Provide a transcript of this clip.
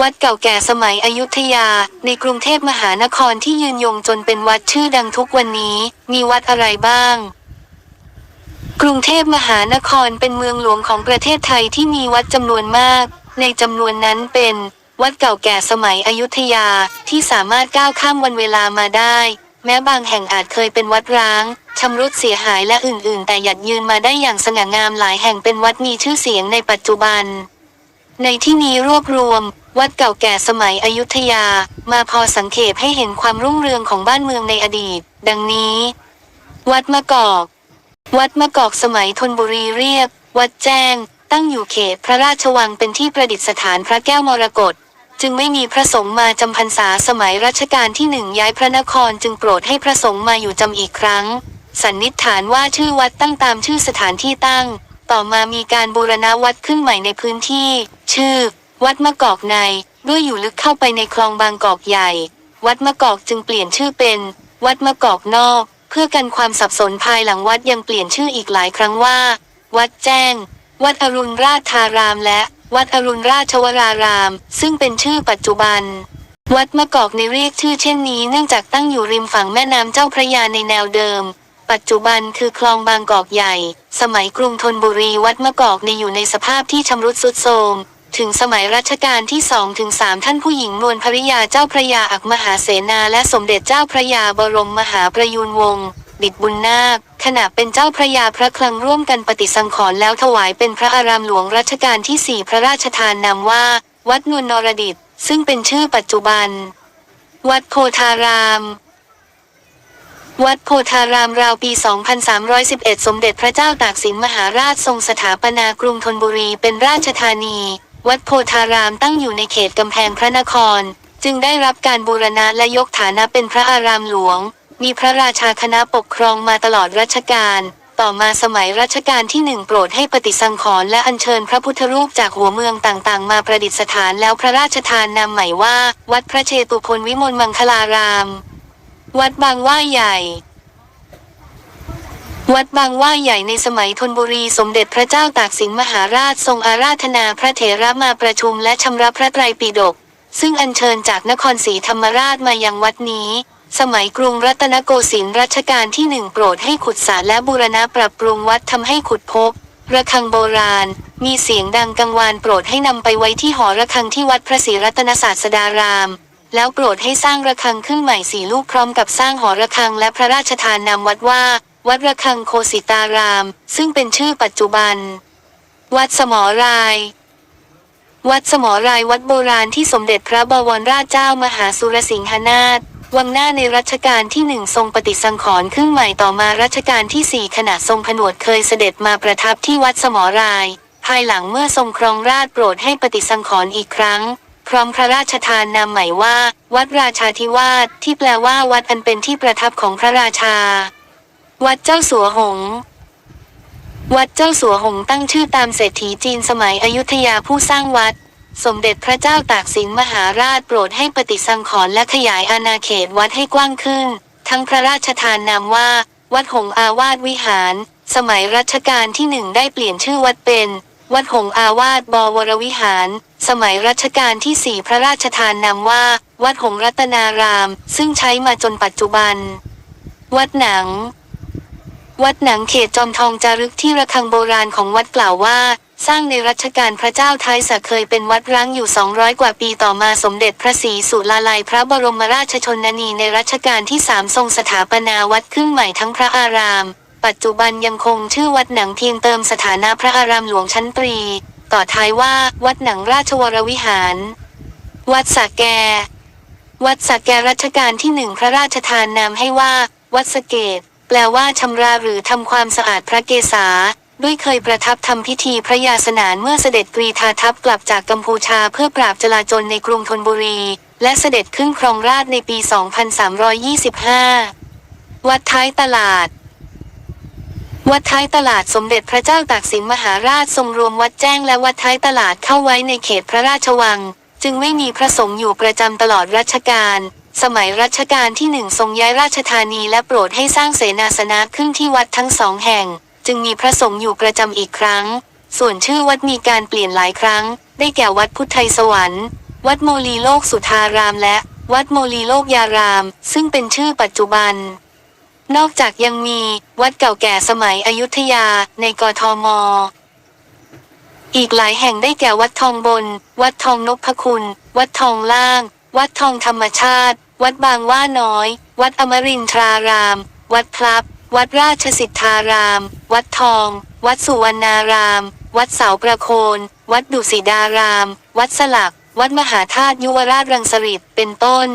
วัดเก่าแก่สมัยอยุธยา ในกรุงเทพมหานครที่ยืนยงจนเป็นวัดชื่อดังทุกวันนี้ มีวัดอะไรบ้าง กรุงเทพมหานครเป็นเมืองหลวงของประเทศไทยที่มีวัดจำนวนมาก ในจำนวนนั้นเป็น วัดเก่าแก่สมัยอยุธยาที่สามารถก้าวข้ามวันเวลามาได้ แม้บางแห่งอาจเคยเป็นวัดร้างชำรุดเสียหายและอื่น ๆ แต่หยัดยืนมาได้อย่างสง่างามหลายแห่งเป็นวัดมีชื่อเสียงในปัจจุบัน ในที่นี้รวบรวม วัดเก่าแก่สมัยอยุธยา มาพอสังเขปให้เห็นความรุ่งเรืองของบ้านเมืองในอดีต ดังนี้ วัดมะกอก วัดมะกอกสมัยธนบุรีเรียบวัดแจ้ง ตั้งอยู่เขตพระราชวังเป็นที่ประดิษฐานพระแก้วมรกตจึงไม่มีพระสงฆ์มาจำพรรษาสมัยรัชกาลที่หนึ่งย้ายพระนครจึงโปรดให้พระสงฆ์มาอยู่จำอีกครั้ง สันนิษฐานว่าชื่อวัดตั้งตามชื่อสถานที่ตั้ง ต่อมามีการบูรณะวัดขึ้นใหม่ในพื้นที่ ชื่อ วัดมะกอกใน ด้วยอยู่ลึกเข้าไปในคลองบางกอกใหญ่ วัดมะกอกจึงเปลี่ยนชื่อเป็น วัดมะกอกนอก เพื่อกันความสับสนภายหลังวัดยังเปลี่ยนชื่ออีกหลายครั้งว่า วัดแจ้ง วัดอรุณราชธาราม และ วัดอรุณราชวราราม ซึ่งเป็นชื่อปัจจุบัน วัดมะกอกในเรียกชื่อเช่นนี้เนื่องจากตั้งอยู่ริมฝั่งแม่น้ำเจ้าพระยาในแนวเดิมปัจจุบันคือคลองบางกอกใหญ่ สมัยกรุงธนบุรีวัดมะกอกในอยู่ในสภาพที่ชำรุดทรุดโทรม ถึงสมัยรัชกาลที่สองถึงสามท่านผู้หญิงนวลภริยาเจ้าพระยาอักมหาเสนาและสมเด็จเจ้าพระยาบรมมหาประยูนวงศ์ดิดบุญนาค ขณะเป็นเจ้าพระยาพระคลังร่วมกันปฏิสังขรณ์แล้วถวายเป็นพระอารามหลวงรัชกาลที่สี่พระราชทานนามว่า วัดนวลนรดิต ซึ่งเป็นชื่อปัจจุบัน วัดโพธาราม วัดโพธารามราวปี 2311 สมเด็จพระเจ้าตากสินมหาราชทรงสถาปนากรุงธนบุรีเป็นราชธานี วัดโพธารามตั้งอยู่ในเขตกำแพงพระนคร จึงได้รับการบูรณะและยกฐานะเป็นพระอารามหลวง มีพระราชาคณะปกครองมาตลอดรัชกาลต่อมาสมัยรัชกาลที่หนึ่งโปรดให้ปฏิสังขรณ์และอัญเชิญพระพุทธรูปจากหัวเมืองต่างๆ มาประดิษฐานแล้วพระราชทานนามใหม่ว่า วัดพระเชตุพนวิมลมังคลาราม วัดบางว่าใหญ่ วัดบางว่าใหญ่ในสมัยธนบุรีสมเด็จพระเจ้าตากสินมหาราชทรงอาราธนาพระเถระมาประชุมและชำระพระไตรปิฎกซึ่งอัญเชิญจากนครศรีธรรมราชมายังวัดนี้ สมัยกรุงรัตนโกสินทร์รัชกาลที่หนึ่งโปรดให้ขุดสระและบูรณะปรับปรุงวัดทำให้ขุดพบ ระฆังโบราณ มีเสียงดังกังวานโปรดให้นำไปไว้ที่หอระฆังที่วัดพระศรีรัตนศาสดารามแล้วโปรดให้สร้างระฆังขึ้นใหม่สี่ลูกพร้อมกับสร้างหอระฆังและพระราชทานนามวัดว่า วัดระฆังโคสิตาราม ซึ่งเป็นชื่อปัจจุบัน วัดสมอราย วัดสมอรายวัดโบราณที่สมเด็จพระบวรราชเจ้ามหาสุรสิงหนาถวังหน้าในรัชกาลที่หนึ่งทรงปฏิสังขรณ์ขึ้นใหม่ต่อมารัชกาลที่สี่ขณะทรงผนวดเคยเสด็จมาประทับที่วัดสมอราย ภายหลังเมื่อทรงครองราชโปรดให้ปฏิสังขรณ์อีกครั้ง พร้อมพระราชทานนามใหม่ว่า วัดราชาธิวาสที่แปลว่าวัดอันเป็นที่ประทับของพระราชา วัดเจ้าสัวหง วัดเจ้าสัวหงตั้งชื่อตามเศรษฐีจีนสมัยอยุธยาผู้สร้างวัด สมเด็จพระเจ้าตากสินมหาราชโปรดให้ปฏิสังขรณ์และขยายอาณาเขตวัดให้กว้างขึ้น ทั้งพระราชทานนามว่า วัดหงอาวาสวิหาร สมัยรัชกาลที่หนึ่งได้เปลี่ยนชื่อวัดเป็น วัดหงอาวาสบวรวิหาร สมัยรัชกาลที่สี่พระราชทานนามว่า วัดหงรัตนาราม ซึ่งใช้มาจนปัจจุบัน วัดหนัง วัดหนังเขตจอมทองจารึกที่ระฆังโบราณของวัดกล่าวว่า สร้างในรัชกาลพระเจ้าท้ายสะเคยเป็นวัดร้างอยู่ 200 กว่าปีต่อมาสมเด็จพระศรีสุลาลัยพระบรมราชชนนีในรัชกาลที่สามทรงสถาปนาวัดขึ้นใหม่ทั้งพระอาราม ปัจจุบันยังคงชื่อวัดหนังเพียงเติมสถานะพระอารามหลวงชั้นตรี ต่อท้ายว่า วัดหนังราชวรวิหาร วัดสระแก วัดสระแกรัชกาลที่หนึ่งพระราชทานนามให้ว่า วัดสะเกต แปลว่าชำระหรือทำความสะอาดพระเกศา ด้วยเคยประทับทำพิธีพระยาสนานเมื่อเสด็จกรีธาทัพกลับจากกัมพูชาเพื่อปราบจลาจลในกรุงธนบุรี และเสด็จขึ้นครองราชในปี 2325 วัดท้ายตลาด วัดท้ายตลาดสมเด็จพระเจ้าตากสินมหาราชทรงรวมวัดแจ้งและวัดท้ายตลาดเข้าไว้ในเขตพระราชวัง จึงไม่มีพระสงฆ์อยู่ประจำตลอดรัชกาล สมัยรัชกาลที่หนึ่งทรงย้ายราชธานีและโปรดให้สร้างเสนาสนะขึ้นที่วัดทั้งสองแห่ง จึงมีพระสงฆ์อยู่ประจำอีกครั้ง ส่วนชื่อวัดมีการเปลี่ยนหลายครั้ง ได้แก่วัดพุทธไทยสวรรค์ วัดโมลีโลกสุทารามและวัดโมลีโลกยาราม ซึ่งเป็นชื่อปัจจุบัน นอกจากยังมีวัดเก่าแก่สมัยอยุธยาในกทม อีกหลายแห่งได้แก่วัดทองบน วัดทองนพคุณ วัดทองล่าง วัดทองธรรมชาติ วัดบางว่าน้อย วัดอมรินทราราม วัดพลับ วัดราชสิทธาราม วัดทอง วัดสุวรรณาราม วัดเสาประโคน วัดดุสิดาราม วัดสลัก วัดมหาธาตุยุวราชรังสฤษเป็นต้น